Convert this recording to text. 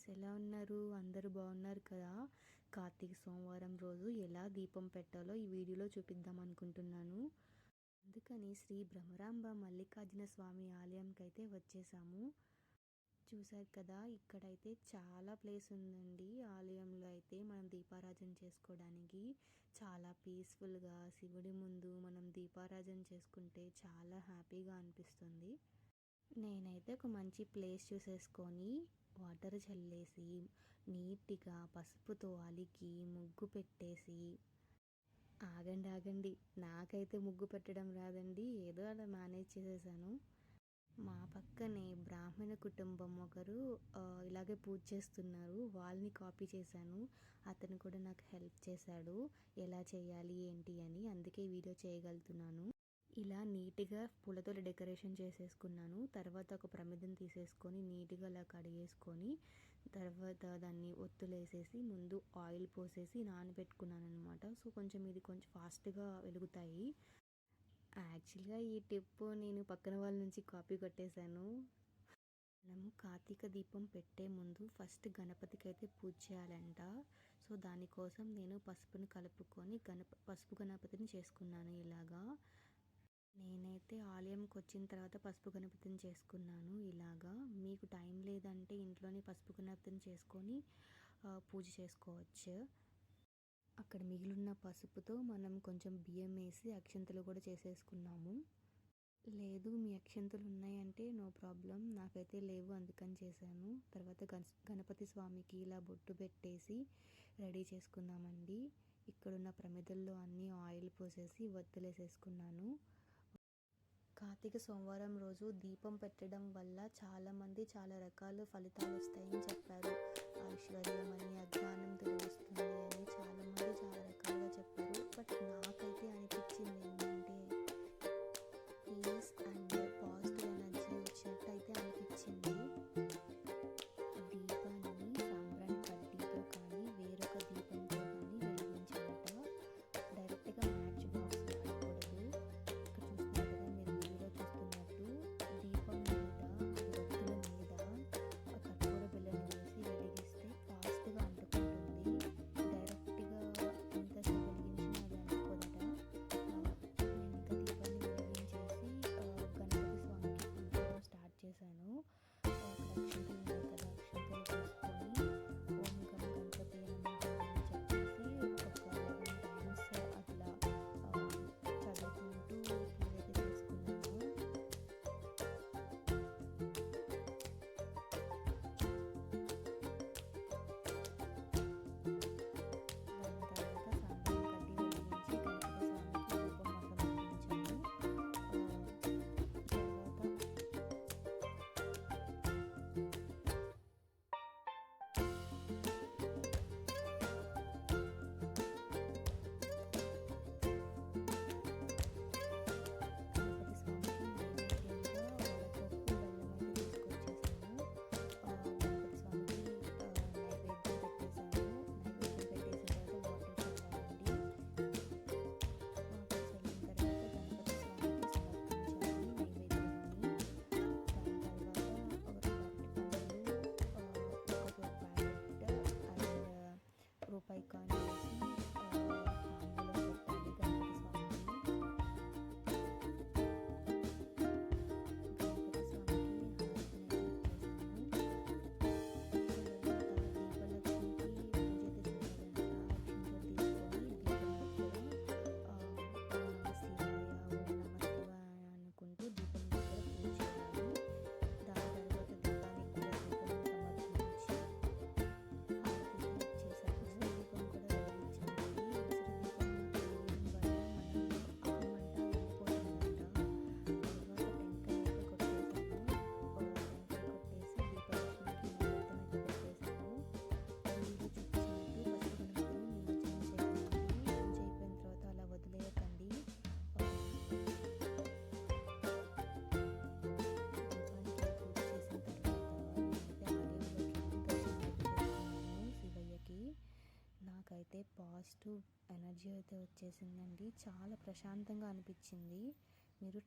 Friends ఎలా ఉన్నారు? అందరూ బాగున్నారు కదా? కార్తీక సోమవారం రోజు ఎలా దీపం పెట్టాలో ఈ వీడియోలో చూపిద్దాం అనుకుంటున్నాను. అందుకని శ్రీ భ్రమరాంబ మల్లికార్జున స్వామి ఆలయంకి అయితే వచ్చేసాము. చూసారు కదా ఇక్కడైతే చాలా ప్లేస్ ఉందండి ఆలయంలో అయితే మనం దీపారాజన చేసుకోవడానికి. చాలా పీస్ఫుల్గా శివుడి ముందు మనం దీపారాజన చేసుకుంటే చాలా హ్యాపీగా అనిపిస్తుంది. నేనైతే ఒక మంచి ప్లేస్ చూసేసుకొని వాటర్ చల్లేసి నీట్గా పసుపుతో అలికి ముగ్గు పెట్టేసి ఆగండి ఆగండి. నాకైతే ముగ్గు పెట్టడం రాదండి. ఏదో అలా మేనేజ్ చేసేసాను. మా పక్కనే బ్రాహ్మణ కుటుంబం ఒకరు ఇలాగే పూజ చేస్తున్నారు. వాళ్ళని కాపీ చేశాను. అతను కూడా నాకు హెల్ప్ చేశాడు. ఎలా చేయాలి ఏంటి అని అందుకే వీడియో చేయగలుగుతున్నాను. ఇలా నీట్గా పూలతో డెకరేషన్ చేసేసుకున్నాను. తర్వాత ఒక ప్రమిదం తీసేసుకొని నీట్గా అలా కడిగేసుకొని తర్వాత దాన్ని ఒత్తులేసేసి ముందు ఆయిల్ పోసేసి నానబెట్టుకున్నాను అనమాట సో కొంచెం ఇది కొంచెం ఫాస్ట్గా వెలుగుతాయి. యాక్చువల్గా ఈ టిప్ నేను పక్కన వాళ్ళ నుంచి కాపీ కొట్టేశాను. మనము కార్తీక దీపం పెట్టే ముందు ఫస్ట్ గణపతికి అయితే పూజ చేయాలంట. సో దానికోసం నేను పసుపుని కలుపుకొని గణప పసుపు గణపతిని చేసుకున్నాను ఇలాగా. నేనైతే ఆలయంకి వచ్చిన తర్వాత పసుపు గణపతిని చేసుకున్నాను ఇలాగా. మీకు టైం లేదంటే ఇంట్లోనే పసుపు గణపతిని చేసుకొని పూజ చేసుకోవచ్చు. అక్కడ మిగిలిన పసుపుతో మనం కొంచెం బియ్యం వేసి అక్షంతలు కూడా చేసేసుకున్నాము. లేదు మీ అక్షంతలు ఉన్నాయంటే నో ప్రాబ్లం. నాకైతే లేవు అందుకని చేశాను. తర్వాత గణపతి స్వామికి ఇలా బొట్టు పెట్టేసి రెడీ చేసుకున్నామండి. ఇక్కడున్న ప్రమిదల్లో అన్నీ ఆయిల్ పోసేసి వత్తులేసేసుకున్నాను. కార్తీక సోమవారం రోజు దీపం పెట్టడం వల్ల చాలామంది చాలా రకాల ఫలితాలు వస్తాయని చెప్పారు. ఐశ్వర్యమని అజ్ఞానం తెలుస్తుంది అని చాలామంది చాలా రకాలుగా చెప్పారు. బట్ నాకు పాజిటివ్ ఎనర్జీ అయితే వచ్చేసిందండి. చాలా ప్రశాంతంగా అనిపించింది. మీరు